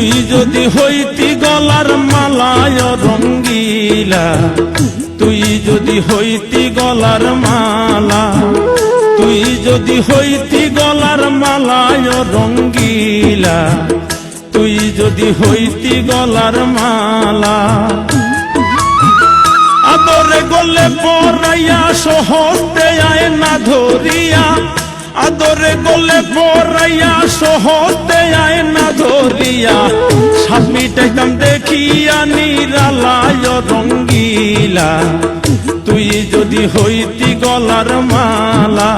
তুই যদি হইতি গলার মালায় রঙ্গিলা, তুই যদি হইতি গলার মালা, তুই যদি হইতি গলার মালায় রঙ্গিলা, তুই যদি হইতি গলার মালা। আদরে গলে পরাইয়া সহজতে আয় না ধরিয়া, আদরে গলে পরাইয়া সহজতে আয় না ধরিয়া দেখিয়া নিরালায় রঙ্গিলা। তুই যদি হইতি গলার মালা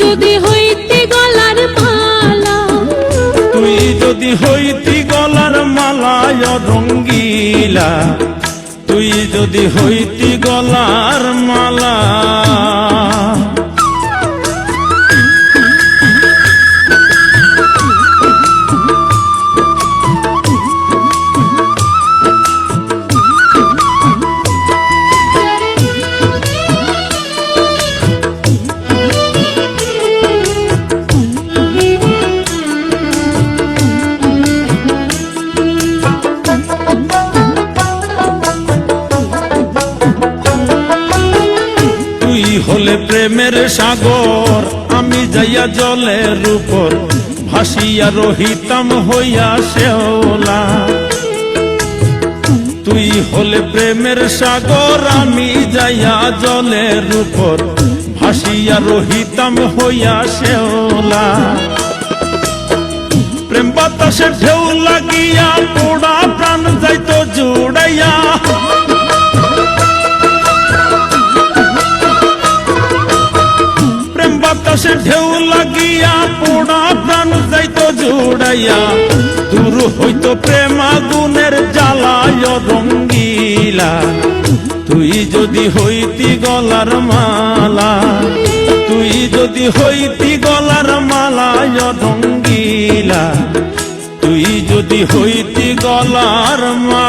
যদি হইতি গলার মালা, তুই যদি হইতি গলার মালায় রঙ্গিলা। তুই যদি হইতি গলার মালা হলে প্রেমের সাগর, আমি যাইয়া জলের উপর ভাসিয়া রহিতাম হইয়া শেওলা তুই হলে প্রেমের সাগর, আমি যাইয়া জলের উপর ভাসিয়া রহিতাম হইয়া শেওলা প্রেম বাতাসে ঢেউ লাগিয়া পোড়া জুড়াইয়া দূর হইতো প্রেম আগুনের জ্বালায় রঙ্গিলা। তুই যদি হইতি গলার মালা, তুই যদি হইতি গলার মালায় রঙ্গিলা। তুই যদি হইতি গলার মালা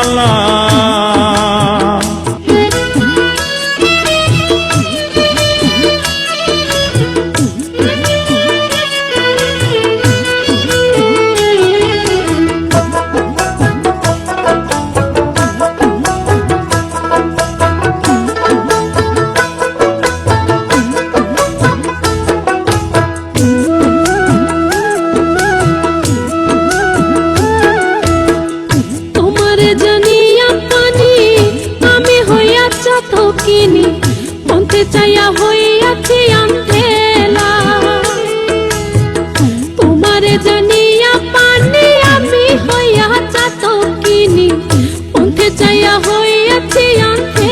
তোমাকে চাইয়া হইয়াছি আমঠেলা তোমারে জানিয়া পানি আমি হইয়া চাতকিনি। তোমাকে চাইয়া হইয়াছি আমঠেলা